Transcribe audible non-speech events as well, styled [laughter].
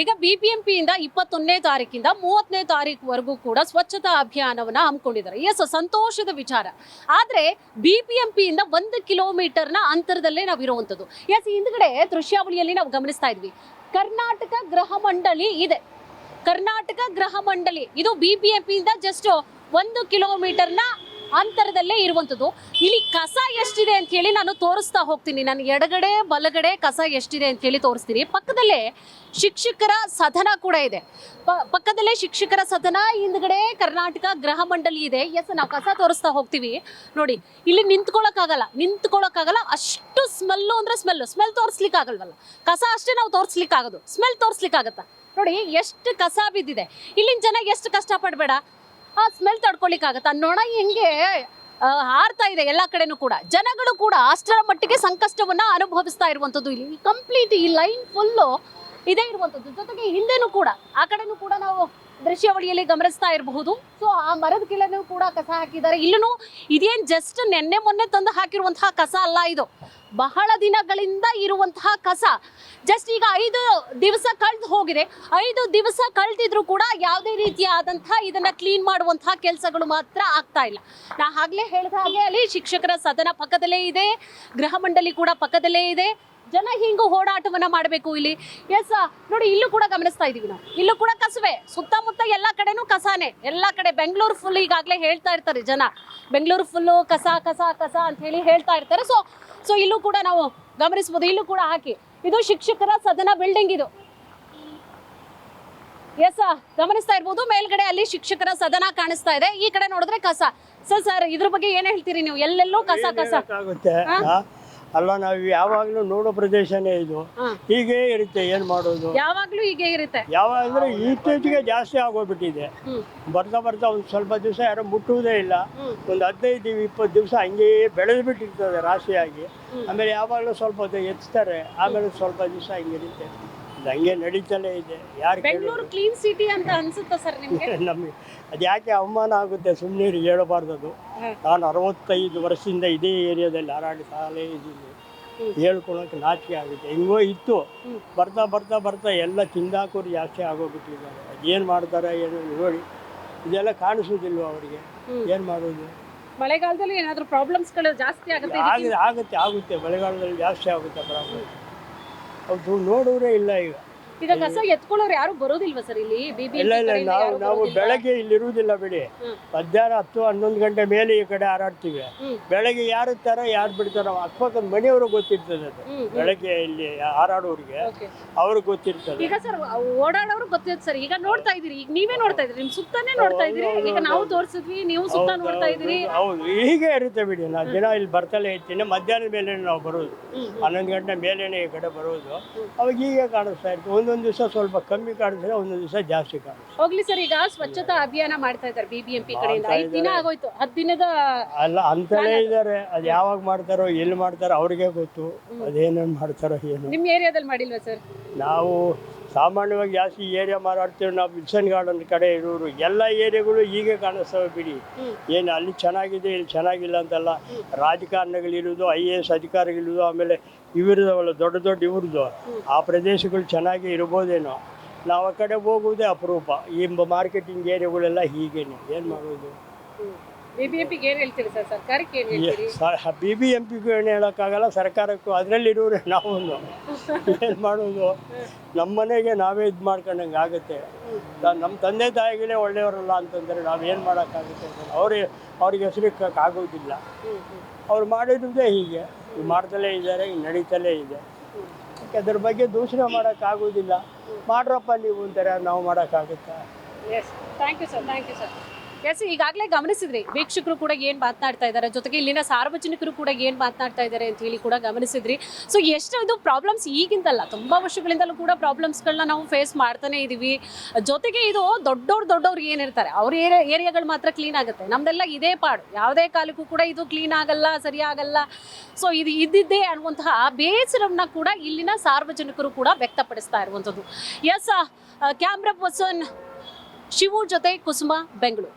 ಈಗ ಬಿಬಿಎಂಪಿಯಿಂದ ಇಪ್ಪತ್ತೊಂದನೇ ತಾರೀಕಿಂದ ಮೂವತ್ತನೇ ತಾರೀಕುವರೆಗೂ ಕೂಡ ಸ್ವಚ್ಛತಾ ಅಭಿಯಾನವನ್ನ ಹಮ್ಮಿಕೊಂಡಿದ್ದಾರೆ. ಎಸ್ ಸಂತೋಷದ ವಿಚಾರ. ಆದ್ರೆ ಪಿಯಿಂದ ಒಂದು ಕಿಲೋಮೀಟರ್ನ ಅಂತರದಲ್ಲೇ ನಾವು ಇರುವಂಥದ್ದು. ಎಸ್ ಹಿಂದ್ಗಡೆ ದೃಶ್ಯಾವಳಿಯಲ್ಲಿ ನಾವು ಗಮನಿಸ್ತಾ ಇದ್ವಿ. ಕರ್ನಾಟಕ ಗೃಹ ಮಂಡಳಿ ಇದೆ. ಕರ್ನಾಟಕ ಗೃಹ ಮಂಡಳಿ. ಇದು ಬಿಬಿಎಂಪಿಯಿಂದ ಜಸ್ಟ್ ಒಂದು ಕಿಲೋಮೀಟರ್ನ ಅಂತರದಲ್ಲೇ ಇರುವಂಥದ್ದು ಇಲ್ಲಿ ಕಸ ಎಷ್ಟಿದೆ ಅಂತ ಹೇಳಿ ನಾನು ತೋರಿಸ್ತಾ ಹೋಗ್ತೀನಿ. ನಾನು ಎಡಗಡೆ, ಬಲಗಡೆ ಕಸ ಎಷ್ಟಿದೆ ಅಂತ ಹೇಳಿ ತೋರಿಸ್ತೀನಿ. ಪಕ್ಕದಲ್ಲೇ ಶಿಕ್ಷಕರ ಸದನ ಕೂಡ ಇದೆ. ಪಕ್ಕದಲ್ಲೇ ಶಿಕ್ಷಕರ ಸದನ ಹಿಂದ್ಗಡೆ ಕರ್ನಾಟಕ ಗೃಹ ಮಂಡಳಿ ಇದೆ. ಎಸ್ ನಾವು ಕಸ ತೋರಿಸ್ತಾ ಹೋಗ್ತೀವಿ. ನೋಡಿ, ಇಲ್ಲಿ ನಿಂತ್ಕೊಳ್ಳೋಕ್ಕಾಗಲ್ಲ ನಿಂತ್ಕೊಳ್ಳೋಕ್ಕಾಗಲ್ಲ ಅಷ್ಟು ಸ್ಮೆಲ್ಲು ಅಂದ್ರೆ ಸ್ಮೆಲ್ಲು ಸ್ಮೆಲ್ ತೋರಿಸ್ಲಿಕ್ಕೆ ಆಗಲ್ವಲ್ಲ ಕಸ ಅಷ್ಟೇ ನಾವು ತೋರಿಸ್ಲಿಕ್ಕೆ ಆಗೋದು ಸ್ಮೆಲ್ ತೋರಿಸ್ಲಿಕ್ಕೆ ಆಗತ್ತಾ ನೋಡಿ, ಎಷ್ಟು ಕಸ ಬಿದ್ದಿದೆ. ಇಲ್ಲಿನ ಜನ ಎಷ್ಟು ಕಷ್ಟಪಡಬೇಡ? ಆ ಸ್ಮೆಲ್ ತಡ್ಕೊಳಿಕ್ಕಾಗತ್ತ? ನೊಣ ಹೆಂಗೆ ಹಾರ್ತಾ ಇದೆ ಎಲ್ಲ ಕಡೆನೂ ಕೂಡ. ಜನಗಳು ಕೂಡ ಅಷ್ಟರ ಮಟ್ಟಿಗೆ ಸಂಕಷ್ಟವನ್ನ ಅನುಭವಿಸ್ತಾ ಇರುವಂಥದ್ದು ಇಲ್ಲಿ. ಕಂಪ್ಲೀಟ್ ಈ ಲೈನ್ ಫುಲ್ಲು ಇದೇ ಇರುವಂಥದ್ದು ಜೊತೆಗೆ ಹಿಂದೆನೂ ಕೂಡ, ಆ ಕಡೆನೂ ಕೂಡ ನಾವು ದೃಶ್ಯಾವಳಿಯಲ್ಲಿ ಗಮನಿಸ್ತಾ ಇರಬಹುದು. ಸೊ ಆ ಮರದ ಕೆಳನೂ ಕೂಡ ಕಸ ಹಾಕಿದ್ದಾರೆ. ಇಲ್ಲೂ ಇದೇನ್ ಜಸ್ಟ್ ನೆನ್ನೆ ಮೊನ್ನೆ ತಂದು ಹಾಕಿರುವಂತಹ ಕಸ ಅಲ್ಲ ಇದು. ಬಹಳ ದಿನಗಳಿಂದ ಇರುವಂತಹ ಕಸ. ಜಸ್ಟ್ ಈಗ ಐದು ದಿವಸ ಕಳೆದು ಹೋಗಿದೆ. ಐದು ದಿವಸ ಕಳೆದಿದ್ರು ಕೂಡ ಯಾವುದೇ ರೀತಿಯಾದಂತಹ ಇದನ್ನ ಕ್ಲೀನ್ ಮಾಡುವಂತಹ ಕೆಲಸಗಳು ಮಾತ್ರ ಆಗ್ತಾ ಇಲ್ಲ. ನಾ ಆಗ್ಲೇ ಹೇಳಿದ ಹಾಗೆ ಅಲ್ಲಿ ಶಿಕ್ಷಕರ ಸದನ ಪಕ್ಕದಲ್ಲೇ ಇದೆ. ಗೃಹ ಮಂಡಳಿ ಕೂಡ ಪಕ್ಕದಲ್ಲೇ ಇದೆ. ಜನ ಹಿಂಗು ಓಡಾಟವನ್ನ ಮಾಡಬೇಕು ಇಲ್ಲಿ. ಎಸ್ ನೋಡಿ, ಇಲ್ಲೂ ಕೂಡ ಗಮನಿಸ್ತಾ ಇದೀವಿ ನಾವು. ಇಲ್ಲೂ ಕೂಡ ಕಸವೆ. ಸುತ್ತಮುತ್ತ ಎಲ್ಲ ಕಡೆನೂ ಕಸಾನೆ. ಎಲ್ಲ ಕಡೆ ಬೆಂಗಳೂರು ಫುಲ್ ಈಗಾಗಲೇ ಹೇಳ್ತಾ ಇರ್ತಾರೆ ಜನ. ಬೆಂಗಳೂರು ಫುಲ್ಲು ಕಸ ಕಸ ಕಸ ಅಂತ ಹೇಳಿ ಹೇಳ್ತಾ ಇರ್ತಾರೆ. ಸೊ ಸೊ ಇಲ್ಲೂ ಕೂಡ ನಾವು ಗಮನಿಸ್ಬೋದು. ಇಲ್ಲೂ ಕೂಡ ಹಾಕಿ. ಇದು ಶಿಕ್ಷಕರ ಸದನ ಬಿಲ್ಡಿಂಗ್ ಇದು. ಎಸ್ ಗಮನಿಸ್ತಾ ಇರ್ಬೋದು ಮೇಲ್ಗಡೆ ಅಲ್ಲಿ ಶಿಕ್ಷಕರ ಸದನ ಕಾಣಿಸ್ತಾ ಇದೆ. ಈ ಕಡೆ ನೋಡಿದ್ರೆ ಕಸ. ಸರ್ ಸರ್ ಇದ್ರ ಬಗ್ಗೆ ಏನ್ ಹೇಳ್ತೀರಿ ನೀವು? ಎಲ್ಲೆಲ್ಲೂ ಕಸ ಕಸ. ಆಗುತ್ತೆ ಅಲ್ಲ ನಾವು ಯಾವಾಗಲೂ ನೋಡೋ ಪ್ರದೇಶನೇ ಇದು. ಹೀಗೆ ಇರುತ್ತೆ ಏನು ಮಾಡೋದು? ಯಾವಾಗ್ಲೂ ಹೀಗೆ ಇರುತ್ತೆ. ಯಾವಾಗ ಅಂದ್ರೆ ಇತ್ತೀಚೆಗೆ ಜಾಸ್ತಿ ಆಗೋಗ್ಬಿಟ್ಟಿದೆ. ಬರ್ತಾ ಬರ್ತಾ ಒಂದು ಸ್ವಲ್ಪ ದಿವಸ ಯಾರು ಮುಟ್ಟುವುದೇ ಇಲ್ಲ. ಒಂದು ಹದಿನೈದು ಇಪ್ಪತ್ತು ದಿವಸ ಹಂಗೆ ಬೆಳೆದು ಬಿಟ್ಟಿರ್ತದೆ ರಾಶಿಯಾಗಿ ಆಮೇಲೆ ಯಾವಾಗಲೂ ಸ್ವಲ್ಪ ಹೊತ್ತು ಎತ್ತಾರೆ. ಆಮೇಲೆ ಸ್ವಲ್ಪ ದಿವಸ ಹಿಂಗಿರುತ್ತೆ. ಹಂಗೆ ನಡೀತಲೇ ಇದೆ. ಯಾರು ಬೆಂಗಳೂರು ಕ್ಲೀನ್ ಸಿಟಿ ಅಂತ ಅನ್ಸುತ್ತಾ ಸರ್ ನಿಮಗೆ? [laughs] ನಮಗೆ ಅದು ಯಾಕೆ ಅವಮಾನ ಆಗುತ್ತೆ? ಸುಮ್ಮನೆ ಹೇಳಬಾರ್ದು ಅದು ನಾನು ಅರವತ್ತೈದು ವರ್ಷದಿಂದ ಇದೇ ಏರಿಯಾದಲ್ಲಿ ಹಾರಾಡ್ತಾಲೇ ಇದ್ದೀನಿ. ಹೇಳ್ಕೊಳಕ್ಕೆ ನಾಚಿಕೆ ಆಗುತ್ತೆ. ಹೆಂಗೋ ಇತ್ತು. ಬರ್ತಾ ಬರ್ತಾ ಬರ್ತಾ ಎಲ್ಲ ತಿಂದಾಕೋರು ಜಾಸ್ತಿ ಆಗೋಗ್ಬಿಟ್ಟಿದ್ದಾರೆ. ಅದೇನು ಮಾಡ್ತಾರೆ ಏನು ನೋಡಿ. ಇದೆಲ್ಲ ಕಾಣಿಸೋದಿಲ್ವ ಅವರಿಗೆ. ಏನು ಮಾಡೋದು? ಮಳೆಗಾಲದಲ್ಲಿ ಏನಾದ್ರೂ ಪ್ರಾಬ್ಲಮ್ಸ್ಗಳು ಜಾಸ್ತಿ ಆಗುತ್ತೆ ಆಗ ಆಗುತ್ತೆ ಆಗುತ್ತೆ. ಮಳೆಗಾಲದಲ್ಲಿ ಜಾಸ್ತಿ ಆಗುತ್ತೆ ಪ್ರಾಬ್ಲಮ್ ಅದು ನೋಡೋರೇ ಇಲ್ಲ ಈಗ. ಈಗ ಕಸ ಎತ್ಕೊಳ್ಳೋರು ಯಾರು ಬರೋದಿಲ್ವಾ ಸರ್ ಇಲ್ಲಿ? ಬಿಬಿ ಇಲ್ಲ ಇಲ್ಲ ನಾವು ನಾವು ಬೆಳಗ್ಗೆ ಇಲ್ಲಿ ಇರುವುದಿಲ್ಲ ಬಿಡಿ ಮಧ್ಯಾಹ್ನ ಹತ್ತು ಹನ್ನೊಂದು ಗಂಟೆ ಮೇಲೆ ಈ ಕಡೆ ಹಾರಾಡ್ತೀವಿ. ಬೆಳಗ್ಗೆ ಯಾರು ತರ ಯಾರು ಬಿಡ್ತಾರ ಅಕ್ಕಪಕ್ಕದ ಮನೆಯವರು ಗೊತ್ತಿರ್ತದೆ ಅದು. ಬೆಳಗ್ಗೆ ಇಲ್ಲಿ ಹಾರಾಡೋರಿಗೆ ಅವ್ರಿಗೆ ಗೊತ್ತಿರ್ತದೆ. ಈಗ ಸರ್ ಓಡಾಡೋರು ಗೊತ್ತಿರುತ್ತೆ ಸರ್. ಈಗ ನೋಡ್ತಾ ಇದೀರಿ ಈಗ ನೀವೇ ನೋಡ್ತಾ ಇದ್ರಿ ನಿಮ್ ಸುತ್ತಾನೆ ನೋಡ್ತಾ ಇದ್ರಿ ಈಗ ನಾವು ತೋರಿಸಿದ್ವಿ ನೀವು ಸುತ್ತ ನೋಡ್ತಾ ಇದ್ರಿ ಹೌದು. ಹೀಗೆ ಇರುತ್ತೆ ಬಿಡಿ. ನಾ ದಿನ ಇಲ್ಲಿ ಬರ್ತಲೇ ಇರ್ತೀನಿ. ಮಧ್ಯಾಹ್ನದ ಮೇಲೆ ನಾವು ಬರೋದು. ಹನ್ನೊಂದು ಗಂಟೆ ಮೇಲೇನೆ ಈ ಕಡೆ ಬರೋದು. ಅವಾಗ ಹೀಗೆ ಕಾಣಿಸ್ತಾ ಇರ್ತದೆ. ಒಂದೊಂದು ದಿವಸ ಸ್ವಲ್ಪ ಕಮ್ಮಿ ಕಾಣಿಸಿದ್ರೆ ಒಂದೊಂದು ದಿವಸ ಜಾಸ್ತಿ ಕಾಣಿಸ್ತದೆ ಹೋಗ್ಲಿ ಸರ್ ಈಗ ಸ್ವಚ್ಛತಾ ಅಭಿಯಾನ ಮಾಡ್ತಾ ಇದ್ದಾರೆ ಬಿಬಿಎಂಪಿ ಕಡೆಯಿಂದ. ಐದು ದಿನ ಆಗೋಯ್ತು ಹತ್ತು ದಿನದ ಅಲ್ಲ ಅಂತಲೇ ಇದ್ದಾರೆ. ಅದು ಯಾವಾಗ ಮಾಡ್ತಾರೋ ಎಲ್ಲಿ ಮಾಡ್ತಾರೋ ಅವ್ರಿಗೆ ಗೊತ್ತು. ಅದೇನೇನು ಮಾಡ್ತಾರೋ ಏನು. ನಿಮ್ ಏರಿಯಾದಲ್ಲಿ ಮಾಡಿಲ್ವಾ ಸರ್? ನಾವು ಸಾಮಾನ್ಯವಾಗಿ ಜಾಸ್ತಿ ಏರಿಯಾ ಮಾರಾಡ್ತೀವಿ ನಾವು ವಿಲ್ಸನ್ ಗಾರ್ಡನ್ ಕಡೆ ಇರೋರು ಎಲ್ಲ ಏರಿಯಾಗಳು ಹೀಗೆ ಕಾಣಿಸ್ತವೆ ಬಿಡಿ. ಏನು ಅಲ್ಲಿ ಚೆನ್ನಾಗಿದೆ ಇಲ್ಲಿ ಚೆನ್ನಾಗಿಲ್ಲ ಅಂತಲ್ಲ. ರಾಜಕಾರಣಿಗಳಿರೋದು ಐ ಎ ಎಸ್ ಅಧಿಕಾರಿಗಳಿರೋದು ಆಮೇಲೆ ಇವರದವಲ್ಲ ದೊಡ್ಡ ದೊಡ್ಡ ಇವ್ರದ್ದು. ಆ ಪ್ರದೇಶಗಳು ಚೆನ್ನಾಗಿ ಇರ್ಬೋದೇನೋ. ನಾವು ಆ ಕಡೆ ಹೋಗುವುದೇ ಅಪರೂಪ. ಈ ಮಾರ್ಕೆಟಿಂಗ್ ಏರಿಯಾಗಳೆಲ್ಲ ಹೀಗೇನೆ. ಏನು ಮಾಡೋದು? ಬಿಬಿಎಂಪಿಗೆ ಏನು ಹೇಳ್ತೀರಿ ಸರ್? ಸರ್ಕಾರಕ್ಕೆ ಏನ್ ಹೇಳ್ತೀರಿ? ಬಿ ಬಿ ಎಂ ಪಿಗೂ ಏನು ಹೇಳೋಕ್ಕಾಗಲ್ಲ ಸರ್ಕಾರಕ್ಕೂ ಅದರಲ್ಲಿರೋರು ನಾವು ಏನು ಮಾಡೋದು? ನಮ್ಮ ಮನೆಗೆ ನಾವೇ ಇದು ಮಾಡ್ಕೊಂಡಂಗೆ ಆಗುತ್ತೆ. ನಮ್ಮ ತಂದೆ ತಾಯಿಗಳೇ ಒಳ್ಳೆಯವರಲ್ಲ ಅಂತಂದರೆ ನಾವೇನು ಏನು ಮಾಡೋಕ್ಕಾಗುತ್ತೆ ಅವ್ರಿಗೆ ಅವ್ರಿಗೆ ಹೆಸರಿಕ್ಕಾಗೋದಿಲ್ಲ. ಅವ್ರು ಮಾಡಿರೋದೇ ಹೀಗೆ. ಮಾಡ್ತಲೇ ಇದ್ದಾರೆ ಹಿಂಗೆ ನಡೀತಲೇ ಇದೆ. ಅದ್ರ ಬಗ್ಗೆ ದೂಷಣೆ ಮಾಡೋಕ್ಕಾಗೋದಿಲ್ಲ ಮಾಡ್ರಪ್ಪ ನೀವು ಅಂತಾರೆ ನಾವು ಮಾಡೋಕ್ಕಾಗುತ್ತಾ yes thank you sir thank you sir yes ಈಗಾಗಲೇ ಗಮನಿಸಿದ್ರಿ, ವೀಕ್ಷಕರು ಕೂಡ ಏನು ಮಾತನಾಡ್ತಾ ಇದ್ದಾರೆ ಜೊತೆಗೆ ಇಲ್ಲಿನ ಸಾರ್ವಜನಿಕರು ಕೂಡ ಏನು ಮಾತನಾಡ್ತಾ ಇದ್ದಾರೆ ಅಂತ ಹೇಳಿ ಕೂಡ ಗಮನಿಸಿದ್ರಿ. ಸೊ ಎಷ್ಟೊಂದು ಪ್ರಾಬ್ಲಮ್ಸ್ ಈಗಿಂದಲ್ಲ, ತುಂಬ ವರ್ಷಗಳಿಂದಲೂ ಕೂಡ ಪ್ರಾಬ್ಲಮ್ಸ್ಗಳನ್ನ ನಾವು ಫೇಸ್ ಮಾಡ್ತಾನೆ ಇದ್ದೀವಿ ಜೊತೆಗೆ ಇದು ದೊಡ್ಡವ್ರು ದೊಡ್ಡವ್ರು ಏನಿರ್ತಾರೆ ಅವ್ರ ಏರಿಯಾ, ಏರಿಯಾಗಳು ಮಾತ್ರ ಕ್ಲೀನ್ ಆಗುತ್ತೆ. ನಮ್ದೆಲ್ಲ ಇದೇ ಪಾಡು, ಯಾವುದೇ ಕಾಲಕ್ಕೂ ಕೂಡ ಇದು ಕ್ಲೀನ್ ಆಗಲ್ಲ, ಸರಿ ಆಗಲ್ಲ. ಸೊ ಇದು ಇದ್ದಿದ್ದೇ ಅನ್ನುವಂತಹ ಬೇಸರವನ್ನ ಕೂಡ ಇಲ್ಲಿನ ಸಾರ್ವಜನಿಕರು ಕೂಡ ವ್ಯಕ್ತಪಡಿಸ್ತಾ ಇರುವಂಥದ್ದು. ಎಸ್ ಕ್ಯಾಮ್ರಾ ಪರ್ಸನ್ ಶಿವು ಜೊತೆ ಕುಸುಮ, ಬೆಂಗಳೂರು.